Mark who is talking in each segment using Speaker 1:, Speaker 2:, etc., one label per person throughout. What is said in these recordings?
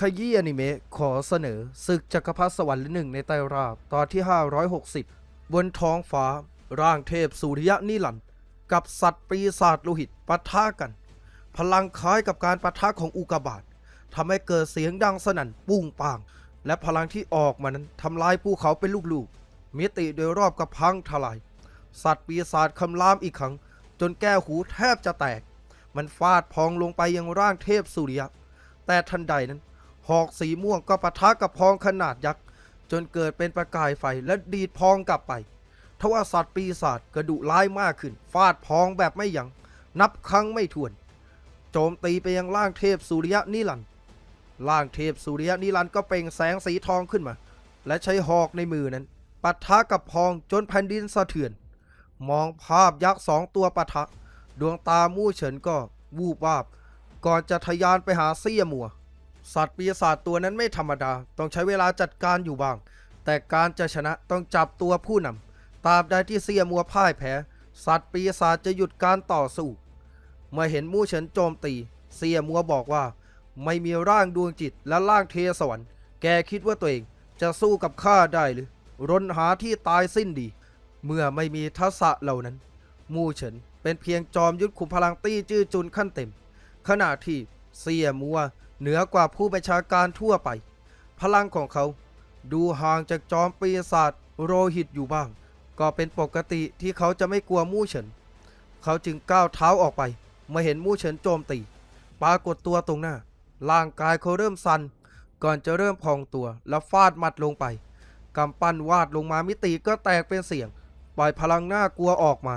Speaker 1: ขยี้อนิเมะขอเสนอศึกจักรพรรดิสวรรค์หนึ่งในไตรราบตอนที่ 560 บนท้องฟ้า ร่างเทพสุริยะนิลันกับสัตว์ปีศาจโลหิตปะทะกัน พลังคล้ายกับการปะทะของอุกบาตทำให้เกิดเสียงดังสนั่นปุ้งปางและพลังที่ออกมานั้นทำลายภูเขาเป็นลูกๆ มิติโดยรอบกับพังทลาย สัตว์ปีศาจคำรามอีกครั้ง จนแก้วหูแทบจะแตก มันฟาดพองลงไปยังร่างเทพสุริยะ แต่ทันใดนั้น หอกสีม่วงก็ปะทะกับพองขนาดยักษ์จนเกิดเป็นประกายไฟและดีดพองกลับไปทว่าสัตว์ปีศาจกระดุร้ายมากขึ้น ฟาดพองแบบไม่ยัง้งนับครั้งไม่ถ้วน โจมตีไปยังร่างเทพสุริยะนิรันดร์ร่างเทพสุริยะนิรันก็เปล่งแสงสีทองขึ้นมา และใช้หอกในมือนั้นปะทะกับพองจนแผ่นดินสะเทือน มองภาพยักษ์สองตัวปะทะ ดวงตามู่เฉินก็วูบวาบ ก่อนจะทะยานไปหาเซี่ยมัว สัตว์ปีศาจตัวนั้นไม่ธรรมดา ต้องใช้เวลาจัดการอยู่บ้าง แต่การจะชนะต้องจับตัวผู้นำตราบใดที่เซี่ยมัวพ่ายแพ้ สัตว์ปีศาจจะหยุดการต่อสู้ เมื่อเห็นมู่เฉินโจมตีเซี่ยมัวบอกว่า ไม่มีร่างดวงจิตและร่างเทสวรรค์แกคิดว่าตัวเองจะสู้กับข้าได้หรือรนหาที่ตายสิ้นดี เมื่อไม่มีทักษะเหล่านั้น มู่เฉินเป็นเพียงจอมยุทธขุมพลังตี้จื้อจุนขั้นเต็ม ขณะที่เสียมัว เหนือกว่าผู้บัญชาการทั่วไป พลังของเขา ดูห่างจากจอมปีศาจโรหิตอยู่บ้าง ก็เป็นปกติที่เขาจะไม่กลัวมู่เฉิน เขาจึงก้าวเท้าออกไปมื่เห็นมู่เฉินโจมตี ปรากฏตัวตรงหน้า ร่างกายเขาเริ่มสั่นก่อนจะเริ่มพองตัวแล้วฟาดหมัดลงไปกำปั้นวาดลงมามิติก็แตกเป็นเสียง ปล่อยพลังหน้ากลัวออกมา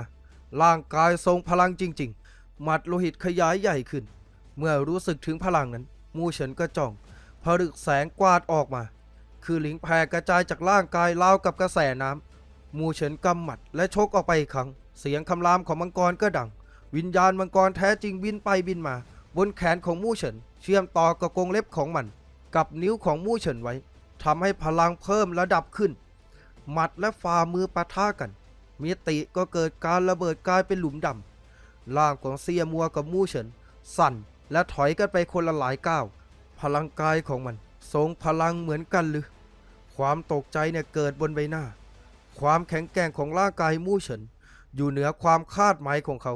Speaker 1: ร่างกายทรงพลังจริง ๆ หมัดโลหิตขยายใหญ่ขึ้น เมื่อรู้สึกถึงพลังนั้น มูเฉินก็จ้องผลึกแสงกวาดออกมา คือหลิงแผ่กระจายจากร่างกายราวกับกระแสน้ำมูเฉินกำหมัดและชกออกไปอีกครั้ง เสียงคำรามของมังกรก็ดัง วิญญาณมังกรแท้จริงบินไปบินมา บนแขนของมู่เฉิน เชื่อมต่อกับกรงเล็บของมัน กับนิ้วของมู่เฉินไว้ทำให้พลังเพิ่มระดับขึ้น หมัดและฝ่ามือปะทะกันมิติก็เกิดการระเบิดกลายเป็นหลุมดำร่างของเซียมัวกับมู่เฉิน สั่น และถอยกันไปคนละหลายก้าว พลังกายของมันทรงพลังเหมือนกันหรือ ความตกใจเนี่ยเกิดบนใบหน้า ความแข็งแกร่งของร่างกายมู่เฉิน อยู่เหนือความคาดหมายของเขา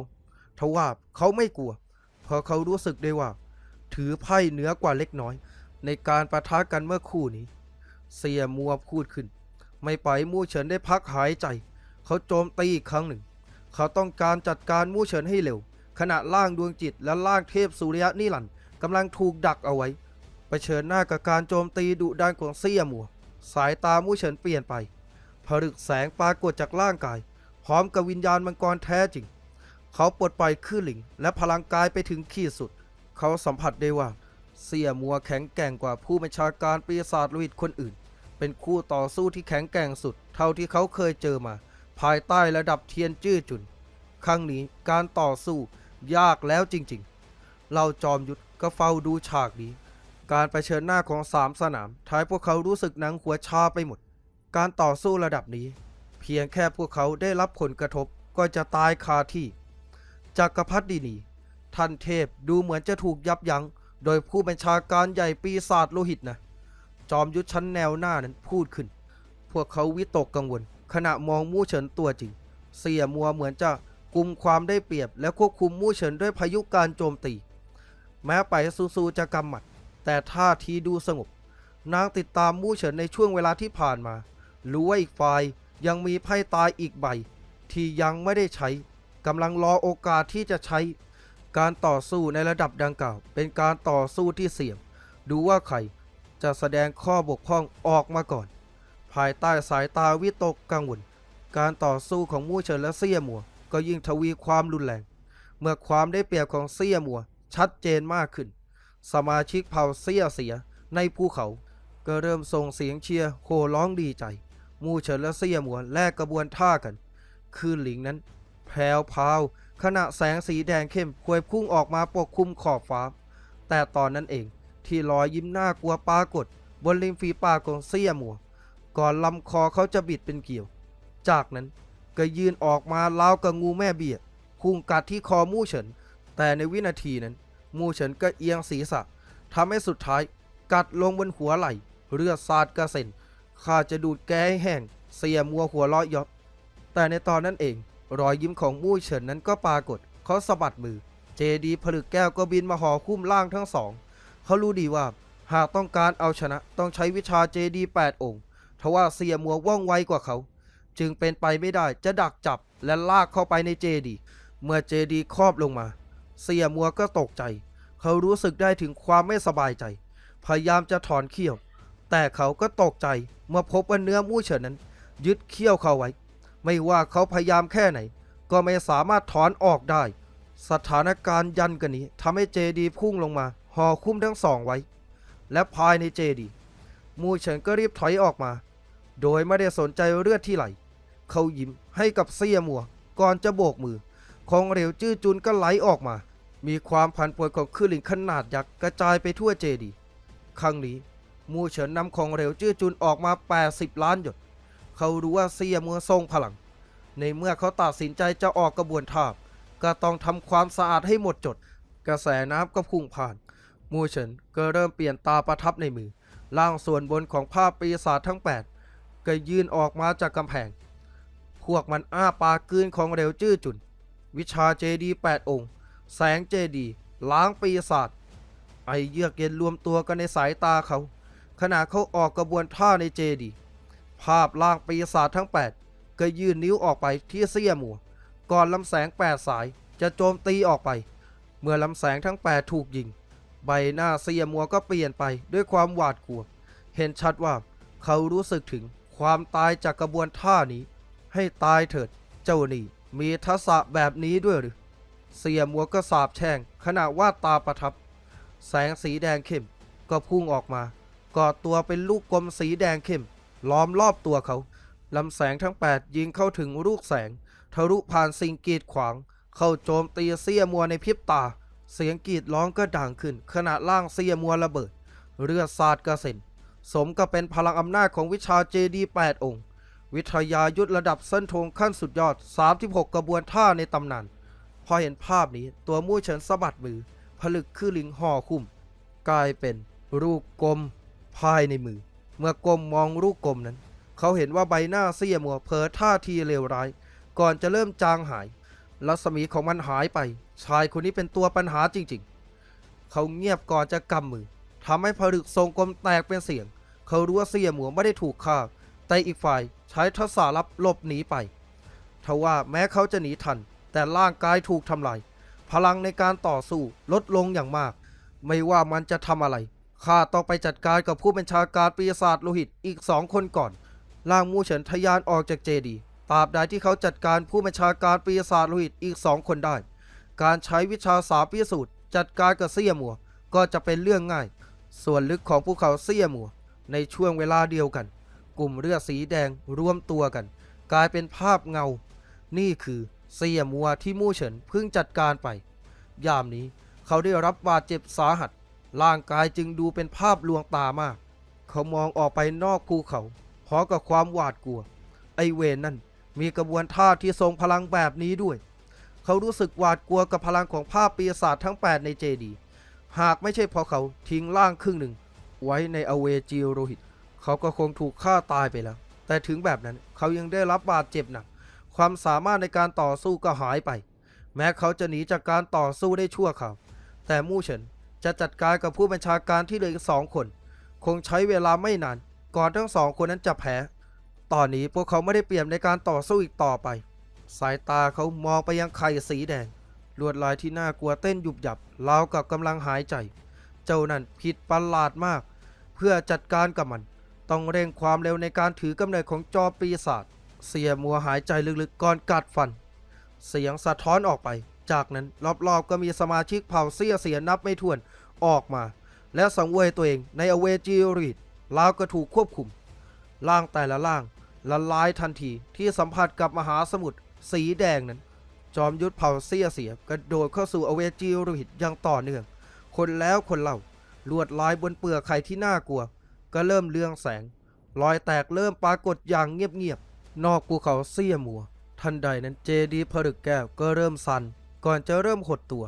Speaker 1: ทว่าเขาไม่กลัว เพราะเขารู้สึกได้ว่า ถือไพ่เหนือกว่าเล็กน้อย ในการประทะกันเมื่อคู่นี้ เสียมัวพูดขึ้น ไม่ปล่อยมู่เฉินได้พักหายใจ เขาโจมตีอีกครั้งหนึ่ง เขาต้องการจัดการมู่เฉินให้เร็ว ขณะล่างดวงจิตและล่างเทพสุริยะนิรันดร์กำลังถูกดักเอาไว้เผชิญหน้ากับการโจมตีดุดันของเซี่ยมัว สายตามู่เฉินเปลี่ยนไปผลึกแสงปรากฏจากร่างกาย พร้อมกับวิญญาณมังกรแท้จริง เขาปลดปล่อยคลื่นหลิง และพลังกายไปถึงขีดสุด เขาสัมผัสได้ว่า เสี่ยมัวแข็งแกร่งกว่าผู้บัญชาการปีศาจลหิตคนอื่น เป็นคู่ต่อสู้ที่แข็งแกร่งสุด เท่าที่เขาเคยเจอมา ภายใต้ระดับเทียนจื้อจุน ครั้งนี้การต่อสู้ ยากแล้วจริงๆ เราจอมยุทธก็เฝ้าดูฉากนี้ การไปเผชิญหน้าของสามสนามท้ายพวกเขารู้สึกหนังหัวชาไปหมด การต่อสู้ระดับนี้ เพียงแค่พวกเขาได้รับผลกระทบก็จะตายคาที่จักรพรรดินีท่านเทพดูเหมือนจะถูกยับยั้งโดยผู้บัญชาการใหญ่ปีศาจโลหิตนะ จอมยุทธชั้นแนวหน้านั้นพูดขึ้น พวกเขาวิตกกังวล ขณะมองมู่เฉินตัวจริง เสียมัวเหมือนจะ กุมความได้เปรียบ และควบคุมมู่เฉินด้วยพายุการโจมตี แม้ไปซูซูจะกำหมัด แต่ท่าทีดูสงบ นางติดตามมู่เฉินในช่วงเวลาที่ผ่านมา รู้ว่าอีกฝ่ายยังมีไพ่ตายอีกใบ ที่ยังไม่ได้ใช้กำลังรอโอกาสที่จะใช้ การต่อสู้ในระดับดังกล่าว เป็นการต่อสู้ที่เสี่ยง ดูว่าใครจะแสดงข้อบกพร่องออกมาก่อน ภายใต้สายตาวิตกกังวล การต่อสู้ของมู่เฉินและเซี่ยมัว ก็ยิ่งทวีความรุนแรง เมื่อความได้เปรียบของเซี่ยมัว ชัดเจนมากขึ้น สมาชิกเผ่าเซี่ยเสียในภูเขา ก็เริ่มส่งเสียงเชียร์โห่ร้องดีใจ มู่เฉินและเซี่ยมัวแลกกระบวนท่ากันคืนหลิงนั้น แผ่วพาว ขณะแสงสีแดงเข้มพวยพุ่งออกมาปกคลุมขอบฟ้า แต่ตอนนั้นเองที่รอยยิ้มหน่ากลัวปรากฏ บนริมฝีปากของเซี่ยมัว ก่อนลำคอเขาจะบิดเป็นเกี่ยว จากนั้น ก็ยืนออกมาราวกับงูแม่เบี้ยพุ่งกัดที่คอมู่เฉิน แต่ในวินาทีนั้น มู่เฉินก็เอียงศีรษะทำให้สุดท้าย กัดลงบนหัวไหล่เลือดสาดกระเซ็นข้าจะดูดแกให้แห้ง เสียมัวหัวราะเยาะแต่ในตอนนั้นเอง รอยยิ้มของมู่เฉินนั้นก็ปรากฏ เขาสะบัดมือ เจดีผลึกแก้วก็บินมาห่อคุ้มล่างทั้งสอง เขารู้ดีว่า หากต้องการเอาชนะต้องใช้วิชาเจดีแปดองค์ทว่าเสียมัวว่องไวกว่าเขา จึงเป็นไปไม่ได้จะดักจับและลากเข้าไปในเจดี เมื่อเจดีครอบลงมา เสียมัวก็ตกใจ เขารู้สึกได้ถึงความไม่สบายใจ พยายามจะถอนเขี้ยว แต่เขาก็ตกใจเมื่อพบว่าเนื้อมู่เฉินนั้น ยึดเขี้ยวเขาไว้ ไม่ว่าเขาพยายามแค่ไหน ก็ไม่สามารถถอนออกได้ สถานการณ์ยันกันนี้ทำให้เจดีพุ่งลงมาห่อคุ้มทั้งสองไว้ และภายในเจดี มู่เฉินก็รีบถอยออกมา โดยไม่ได้สนใจเลือดที่ไหล เขายิ้มให้กับเสียมัว ก่อนจะโบกมือ ของเหลวจื้อจุนก็ไหลออกมา มีความพันป่วยของคลื่นลิงขนาดยักษ์กระจายไปทั่วเจดี ครั้งนี้มูเฉินนำของเหลวจื้อจุนออกมา 80 ล้านหยด เขารู้ว่าเสียมัวทรงพลัง ในเมื่อเขาตัดสินใจจะออกกระบวนท่าก็ต้องทำความสะอาดให้หมดจด กระแสน้ำก็พุ่งผ่าน มูเฉินก็เริ่มเปลี่ยนตาประทับในมือ ล่างส่วนบนของภาพปีศาจทั้ง 8 ก็ยื่นออกมาจากกำแพง พวกมันอ้าปากกลืนของเหลวจื้อจุน วิชาเจดีแปดองค์ แสงเจดีล้างปีศาจไอเยือกเย็นรวมตัวกันในสายตาเขา ขณะเขาออกกระบวนท่าในเจดี ภาพล่างปีศาจทั้ง 8 ก็ยื่นนิ้วออกไปที่เสี้ยหมัว ก่อนลำแสงแปดสายจะโจมตีออกไป เมื่อลำแสงทั้ง 8 ถูกยิง ใบหน้าเสี้ยมัวก็เปลี่ยนไปด้วยความหวาดกลัว เห็นชัดว่าเขารู้สึกถึงความตายจากกระบวนท่านี้ ให้ตายเถิด เจ้านี่มีทักษะแบบนี้ด้วยหรือ เสียมัวก็สาบแช่งขณะว่าดตาประทับ แสงสีแดงเข้มก็พุ่งออกมากอดตัวเป็นลูกกลมสีแดงเข้ม ล้อมรอบตัวเขาลำแสงทั้ง 8 ยิงเข้าถึงลูกแสง ทะลุผ่านสิ่งกีดขวาง เข้าโจมตีเสียมัวในพริบตา เสียงกรีดร้องก็ดังขึ้น ขณะล่างเสียมัวระเบิดเลือสาดกระเซ็นสมกับเป็นพลังอำนาจของวิชาเจดี8องค์ วิทยายุทธระดับเส้นทงขั้นสุดยอด 36 กระบวนท่าในตำนาน พอเห็นภาพนี้ตัวมู่เฉินสะบัดมือ ผลึกคือลิงห่อคุ้ม กลายเป็นรูปกลมภายในมือ เมื่อกลมมองรูปกลมนั้น เขาเห็นว่าใบหน้าเสียมัวเผลอท่าทีเลวร้าย ก่อนจะเริ่มจางหาย รัศมีของมันหายไป ชายคนนี้เป็นตัวปัญหาจริงๆ เขาเงียบก่อนจะกำมือทำให้ผลึกทรงกลมแตกเป็นเสียง เขารู้ว่าเสียหมัวไม่ได้ถูกฆ่า แต่อีกฝ่าย ใช้ทักษะลับหลบหนีไปทว่าแม้เขาจะหนีทัน แต่ร่างกายถูกทำลาย พลังในการต่อสู้ลดลงอย่างมาก ไม่ว่ามันจะทำอะไร ข้าต้องไปจัดการกับผู้บัญชาการปีศาจโลหิตอีกสองคนก่อน ล่างมูเฉินทะยานออกจากเจดีตราบใดที่เขาจัดการผู้บัญชาการปีศาจโลหิตอีกสองคนได้ การใช้วิชาสามพิสูจน์จัดการกับเสียมัวก็จะเป็นเรื่องง่าย ส่วนลึกของภูเขาเสียมัวในช่วงเวลาเดียวกัน กลุ่มเลือดสีแดงรวมตัวกัน กลายเป็นภาพเงา นี่คือเสียมัวที่มู่เฉินเพิ่งจัดการไป ยามนี้เขาได้รับบาดเจ็บสาหัส ร่างกายจึงดูเป็นภาพลวงตามาก เขามองออกไปนอกภูเขาพร้อมกับความหวาดกลัว ไอเวนนั่นมีกระบวนท่าที่ทรงพลังแบบนี้ด้วย เขารู้สึกหวาดกลัวกับพลังของภาพปีศาจทั้ง 8 ในเจดีย์หากไม่ใช่เพราะเขาทิ้งร่างครึ่งหนึ่ง ไว้ในอเวจีโรหิต เขาก็คงถูกฆ่าตายไปแล้ว แต่ถึงแบบนั้นเขายังได้รับบาดเจ็บหนัก ความสามารถในการต่อสู้ก็หายไป แม้เขาจะหนีจากการต่อสู้ได้ชั่วคราว แต่มู่เฉินจะจัดการกับผู้บัญชาการที่เหลืออีกสองคน คงใช้เวลาไม่นาน ก่อนทั้งสองคนนั้นจะแพ้ ตอนนี้พวกเขาไม่ได้เปรียบในการต่อสู้อีกต่อไป สายตาเขามองไปยังไข่สีแดง ลวดลายที่น่ากลัวเต้นยุบยับราวกับกำลังหายใจ เจ้านั่นผิดประหลาดมาก เพื่อจัดการกับมัน ต้องเร่งความเร็วในการถือกำเนิดของจอปีศาจเสียมัวหายใจลึกๆก่อนกัดฟัน เสียงสะท้อนออกไป จากนั้นรอบๆก็มีสมาชิกเผ่าเสียเสียนับไม่ถ้วนออกมา และสังเวยตัวเองในอเวจีรีดลาวก็ถูกควบคุมร่างแต่ละร่างละลายทันทีที่สัมผัสกับมหาสมุทรสีแดงนั้น จอมยุทธเผ่าเสียเสียกระโดดเข้าสู่อเวจีรหิตอย่างต่อเนื่องคนแล้วคนเล่าลวดลายบนเปลือกไข่ที่น่ากลัว ก็เริ่มเลืองแสง รอยแตกเริ่มปรากฏอย่างเงียบๆ นอกภูเขาเสียมัว ทันใดนั้นเจดีผลึกแก้วก็เริ่มสั่นก่อนจะเริ่มหดตัว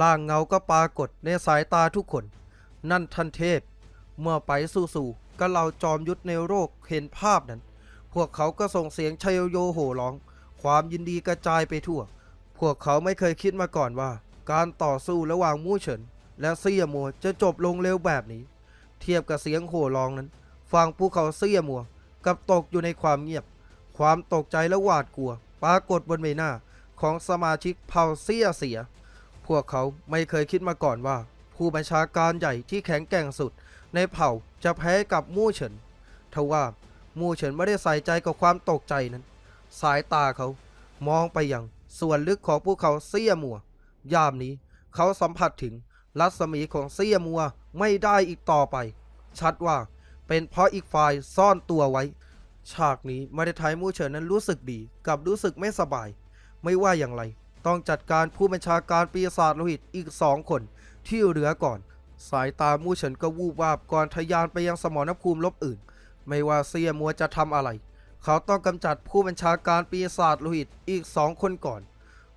Speaker 1: ล่างเงาก็ปรากฏในสายตาทุกคน นั่นทันเทพ เมื่อไปสู่สู่ก็เหล่าจอมยุทธในโรคเห็นภาพนั้น พวกเขาก็ส่งเสียงชัยโยโห่ร้อง ความยินดีกระจายไปทั่ว พวกเขาไม่เคยคิดมาก่อนว่า การต่อสู้ระหว่างมู่เฉิน และเซี่ยมัวจะจบลงเร็วแบบนี้ เทียบกับเสียงโห่ร้องนั้น ฟังภูเขาเซียมัว กับตกอยู่ในความเงียบ ความตกใจและหวาดกลัว ปรากฏบนใบหน้าของสมาชิกเผ่าเซียเสีย พวกเขาไม่เคยคิดมาก่อนว่า ผู้บัญชาการใหญ่ที่แข็งแกร่งสุด ในเผ่าจะแพ้กับมู่เฉินทว่ามู่เฉินไม่ได้ใส่ใจกับความตกใจนั้น สายตาเขามองไปยังส่วนลึกของภูเขาเซียมัวยามนี้เขาสัมผัสถึง รัศมีของเซี่ยมัวไม่ได้อีกต่อไป ชัดว่าเป็นเพราะอีกฝ่ายซ่อนตัวไว้ ฉากนี้ม่ได้ทำให้มู่เฉินนั้นรู้สึกดีกับรู้สึกไม่สบาย ไม่ว่าอย่างไร ต้องจัดการผู้บัญชาการปีศาจโลหิตอีกสองคนที่เหลือก่อน สายตามู่เฉินก็วูบวาบก่อนทะยานไปยังสมรภูมิลบอื่น ไม่ว่าเซียมัวจะทำอะไร เขาต้องกำจัดผู้บัญชาการปีศาจโลหิตอีกสองคนก่อน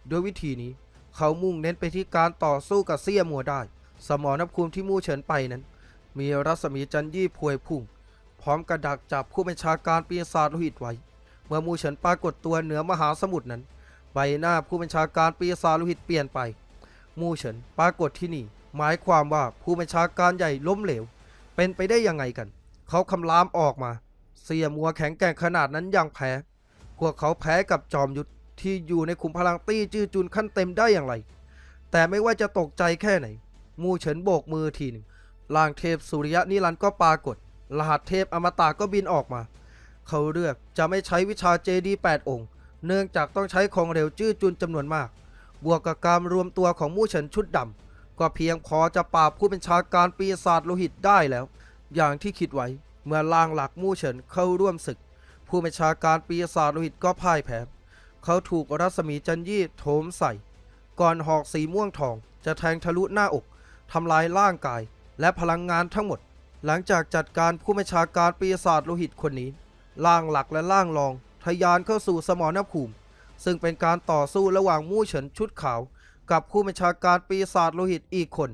Speaker 1: โดยวิธีนี้ เขามุ่งเน้นไปที่การต่อสู้กับเซียมัวได้ สมรภูมิที่มู่เฉินไปนั้น มีรัศมีจันยี่พวยพุ่ง พร้อมกระดักจับผู้บัญชาการปีศาจโลหิตไว้ เมื่อมู่เฉินปรากฏตัวเหนือมหาสมุทรนั้น ใบหน้าผู้บัญชาการปีศาจโลหิตเปลี่ยนไป มู่เฉินปรากฏที่นี่ หมายความว่าผู้บัญชาการใหญ่ล้มเหลว เป็นไปได้ยังไงกัน เขาคำรามออกมา เสียมัวแข็งแกร่งขนาดนั้นยังแพ้ พวกเขาแพ้กับจอมยุทธ ที่อยู่ในขุมพลังตี้จื้อจุนขั้นเต็มได้อย่างไร แต่ไม่ว่าจะตกใจแค่ไหน มู่เฉินโบกมือทีหนึ่งล่างเทพสุริยะนิรันดร์ก็ปรากฏ รหัสเทพอมตะก็บินออกมา เขาเลือกจะไม่ใช้วิชาเจดีแปดองค์ เนื่องจากต้องใช้ของเร็วจื้อจุนจำนวนมาก บวกกับการรวมตัวของมู่เฉินชุดดำก็เพียงพอจะปราบผู้บัญชาการปีศาจโลหิตได้แล้ว อย่างที่คิดไว้เมื่อล่างหลักมู่เฉินเข้าร่วมศึก ผู้บัญชาการปีศาจโลหิตก็พ่ายแพ้ เขาถูกรัศมีจันยี่โถมใส่ ก่อนหอกสีม่วงทองจะแทงทะลุหน้าอกทำลายร่างกายและพลังงานทั้งหมด หลังจากจัดการผู้บัญชาการปีศาจโลหิตคนนี้ล่างหลักและล่างรองทะยานเข้าสู่สมรภูมิ ซึ่งเป็นการต่อสู้ระหว่างมู่เฉินชุดขาว กับผู้บัญชาการปีศาจโลหิตอีกคน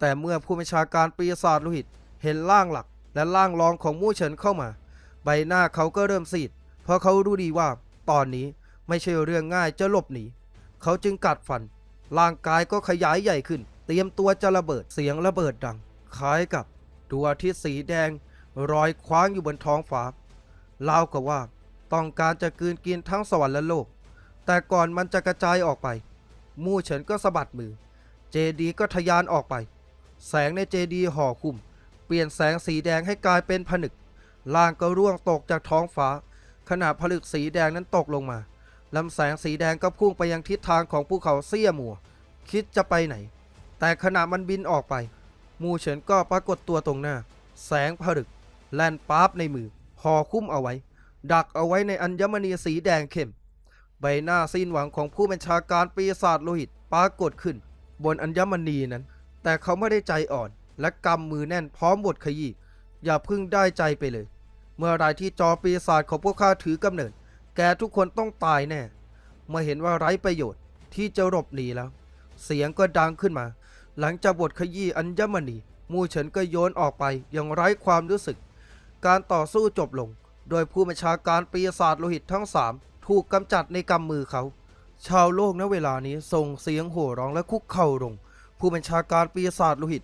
Speaker 1: แต่เมื่อผู้บัญชาการปีศาจโลหิตเห็นล่างหลักและล่างรองของมู่เฉินเข้ามา ใบหน้าเขาก็เริ่มซีด เพราะเขารู้ดีว่า ตอนนี้ ไม่ใช่เรื่องง่ายจะหลบหนี เขาจึงกัดฟัน ร่างกายก็ขยายใหญ่ขึ้น เตรียมตัวจะระเบิดเสียงระเบิดดัง คล้ายกับดวงอาทิตย์สีแดงรอยคว้างอยู่บนท้องฟ้าเล่ากับว่า ต้องการจะกืนกินทั้งสวรรค์และโลก แต่ก่อนมันจะกระจายออกไป มู่เฉินก็สะบัดมือ เจดีก็ทะยานออกไป แสงในเจดีห่อคุม เปลี่ยนแสงสีแดงให้กลายเป็นผนึก ล่างก็ร่วงตกจากท้องฟ้า ขณะผลึกสีแดงนั้นตกลงมา ลำแสงสีแดงก็พุ่งไปยังทิศทางของภูเขาเซี่ยมัว คิดจะไปไหน แต่ขณะมันบินออกไป มูเฉินก็ปรากฏตัวตรงหน้า แสงผลึก แลนป๊าบในมือห่อคุ้มเอาไว้ ดักเอาไว้ในอัญมณีสีแดงเข้ม ใบหน้าสิ้นหวังของผู้บัญชาการปีศาจโลหิตปรากฏขึ้น บนอัญมณีนั้น แต่เขาไม่ได้ใจอ่อน และกำมือแน่นพร้อมบทขยี้อย่าพึ่งได้ใจไปเลย เมื่อไรที่จอปีศาจของพวกข้าถือกำเนิด แกทุกคนต้องตายแน่ เมื่อเห็นว่าไร้ประโยชน์ที่จะหลบหนีแล้ว เสียงก็ดังขึ้นมา หลังจากบทขยี้อัญมณีมูเฉินก็โยนออกไปอย่างไร้ความรู้สึก การต่อสู้จบลง โดยผู้บัญชาการปีศาจโลหิตทั้งสามถูกกำจัดในกำมือเขา ชาวโลกณเวลานี้ส่งเสียงโห่ร้องและคุกเข่าลง ผู้บัญชาการปีศาจโลหิต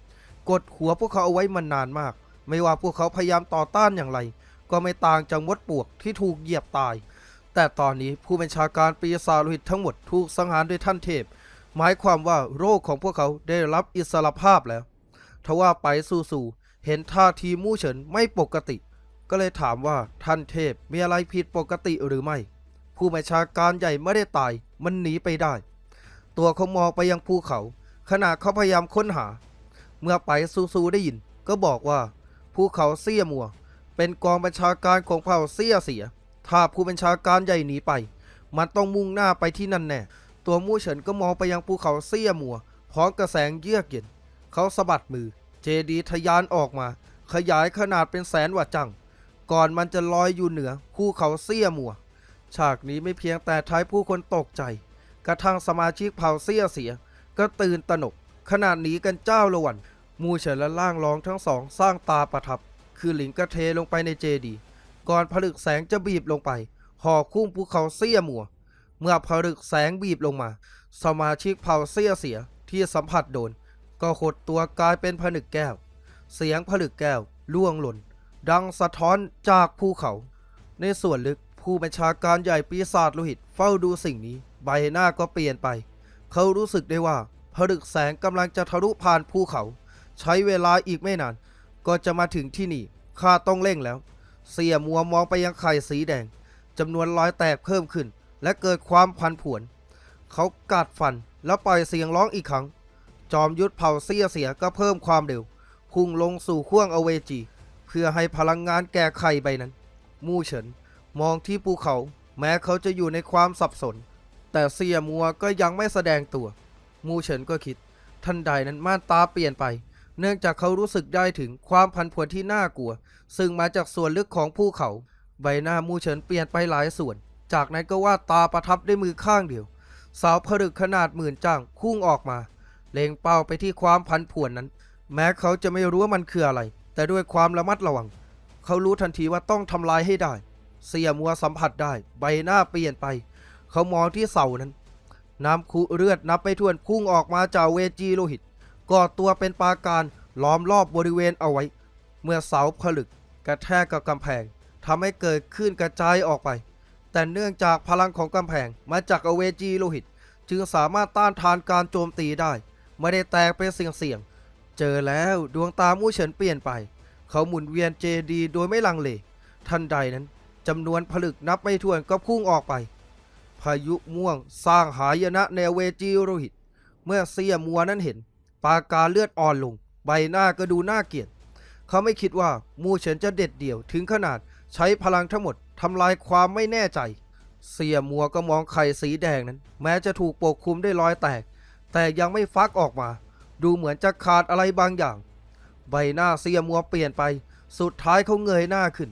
Speaker 1: กดหัวพวกเขาเอาไว้มันนานมาก ไม่ว่าพวกเขาพยายามต่อต้านอย่างไร ก็ไม่ต่างจากมดปลวกที่ถูกเหยียบตาย แต่ตอนนี้ผู้บัญชาการปีศาจโลหิตทั้งหมดถูกสังหารโดยท่านเทพ หมายความว่าโรคของพวกเขาได้รับอิสรภาพแล้วทว่าไปสู่สู่เห็นท่าทีมู่เฉินไม่ปกติ ก็เลยถามว่าท่านเทพมีอะไรผิดปกติหรือไม่ ผู้บัญชาการใหญ่ไม่ได้ตายมันหนีไปได้ ตัวเขามองไปยังภูเขา ขณะเขาพยายามค้นหา เมื่อไปซูซูได้ยิน ก็บอกว่าภูเขาเซี่ยมัว เป็นกองบัญชาการของเผ่าเซี่ยเสีย ถ้าผู้บัญชาการใหญ่หนีไป มันต้องมุ่งหน้าไปที่นั่นแน่ ตัวมู่เฉินก็มองไปยังภูเขาเซี่ยมัว พร้อมกระแสงเยือกเย็น เขาสะบัดมือ เจดีทะยานออกมา ขยายขนาดเป็นแสนว่าจัง ก่อนมันจะลอยอยู่เหนือภูเขาเซี่ยมัว ฉากนี้ไม่เพียงแต่ท้ายผู้คนตกใจ กระทั่งสมาชิกเผ่าเซี่ยเสีย ก็ตื่นตระหนก ขนาดหนีกันเจ้าละวัน มูเฉินและล่างรองทั้งสองสร้างตาประทับ คือหลิงกระเทลงไปในเจดีย์ ก่อนผลึกแสงจะบีบลงไปห่อคุ้มภูเขาเสี้ยมัว เมื่อผลึกแสงบีบลงมา สมาชิกเผ่าเสี้ยเสียที่สัมผัสโดน ก็หดตัวกลายเป็นผนึกแก้ว เสียงผลึกแก้วล่วงหล่น ดังสะท้อนจากภูเขา ในส่วนลึกผู้บัญชาการใหญ่ปีศาจโลหิตเฝ้าดูสิ่งนี้ ใบหน้าก็เปลี่ยนไป เขารู้สึกได้ว่าผลึกแสงกำลังจะทะลุผ่านภูเขา ใช้เวลาอีกไม่นาน ก็จะมาถึงที่นี่ข้าต้องเร่งแล้ว เสียมัวมองไปยังไข่สีแดงจำนวนรอยแตกเพิ่มขึ้น และเกิดความพันผวน เขากัดฟันแล้วปล่อยเสียงร้องอีกครั้ง จอมยุทธเผ่าเสียเสียก็เพิ่มความเร็ว พุ่งลงสู่ขั้วงอเวจี เพื่อให้พลังงานแก่ไข่ใบนั้น มู่เฉิน มองที่ภูเขา แม้เขาจะอยู่ในความสับสน แต่เสียมัวก็ยังไม่แสดงตัว มู่เฉินก็คิด ทันใดนั้นม่านตาเปลี่ยนไป เนื่องจากเขารู้สึกได้ถึงความพันผวนที่น่ากลัว ซึ่งมาจากส่วนลึกของภูเขา ใบหน้ามูเฉินเปลี่ยนไปหลายส่วน จากนั้นก็วาดตาประทับด้วยมือข้างเดียว สาวผลึกขนาดหมื่นจ้างพุ่งออกมา เล็งเป้าไปที่ความพันผวนนั้น แม้เขาจะไม่รู้ว่ามันคืออะไร แต่ด้วยความระมัดระวัง เขารู้ทันทีว่าต้องทำลายให้ได้ เสียมัวสัมผัสได้ ใบหน้าเปลี่ยนไป เขามองที่เสานั้น น้ำคุเลือดนับไปถ้วนพุ่งออกมาจากเวจีโลหิต ก่อตัวเป็นปาการล้อมรอบบริเวณเอาไว้ เมื่อเสาผลึกกระแทกกับกำแพงทำให้เกิดขึ้นกระจายออกไป แต่เนื่องจากพลังของกำแพงมาจากอเวจีโลหิต จึงสามารถต้านทานการโจมตีได้ ไม่ได้แตกเป็นเสี่ยงๆเจอแล้วดวงตามู่เฉินเปลี่ยนไป เขาหมุนเวียนเจดีโดยไม่ลังเลทันใดนั้นจำนวนผลึกนับไม่ถ้วนก็พุ่งออกไป พายุม่วงสร้างหายนะในเวจีโลหิต เมื่อเสียมัวนั้นเห็น ปากาเลือดอ่อนลง ใบหน้าก็ดูน่าเกลียด เขาไม่คิดว่ามูเฉินจะเด็ดเดี่ยวถึงขนาดใช้พลังทั้งหมดทำลายความไม่แน่ใจ เสียมัวก็มองไข่สีแดงนั้น แม้จะถูกปกคลุมด้วยรอยแตก แต่ยังไม่ฟักออกมา ดูเหมือนจะขาดอะไรบางอย่าง ใบหน้าเสียมัวเปลี่ยนไป สุดท้ายเขาเงยหน้าขึ้น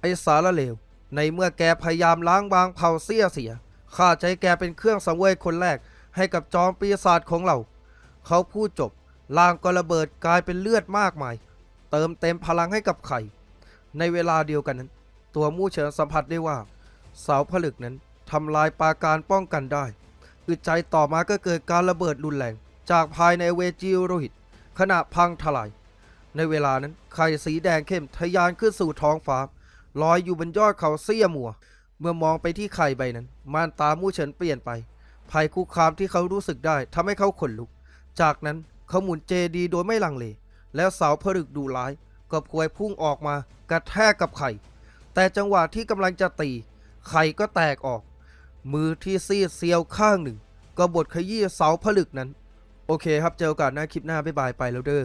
Speaker 1: ไอ้สารเลว ในเมื่อแกพยายามล้างบางเผาเสียเสียข้าใช้แกเป็นเครื่องสังเวยคนแรกให้กับจอมปีศาจของเรา เขาพูดจบร่างก็ระเบิดกลายเป็นเลือดมากมาย เติมเต็มพลังให้กับไข่ ในเวลาเดียวกันนั้น ตัวมู่เฉินสัมผัสได้ว่า เสาผลึกนั้นทำลายปาการป้องกันได้อึดใจต่อมาก็เกิดการระเบิดรุนแรง จากภายในเวจิโรหิต ขณะพังทลาย ในเวลานั้นไข่สีแดงเข้มทะยานขึ้นสู่ท้องฟ้าลอยอยู่บนยอดเขาเสี้ยมัว เมื่อมองไปที่ไข่ใบนั้นม่านตามู่เฉินเปลี่ยนไปภัยคุกคามที่เขารู้สึกได้ทำให้เขาขนลุก จากนั้นเขาหมุนเจดีโดยไม่ลังเล แล้วเสาผลึกดูร้ายก็พวยพุ่งออกมากระแทกกับไข่ แต่จังหวะที่กำลังจะตี ไข่ก็แตกออก มือที่ซีดเซียวข้างหนึ่ง ก็บดขยี้เสาผลึกนั้น โอเคครับเจอกันหน้าคลิปหน้าบ๊ายบายไปแล้วเด้อ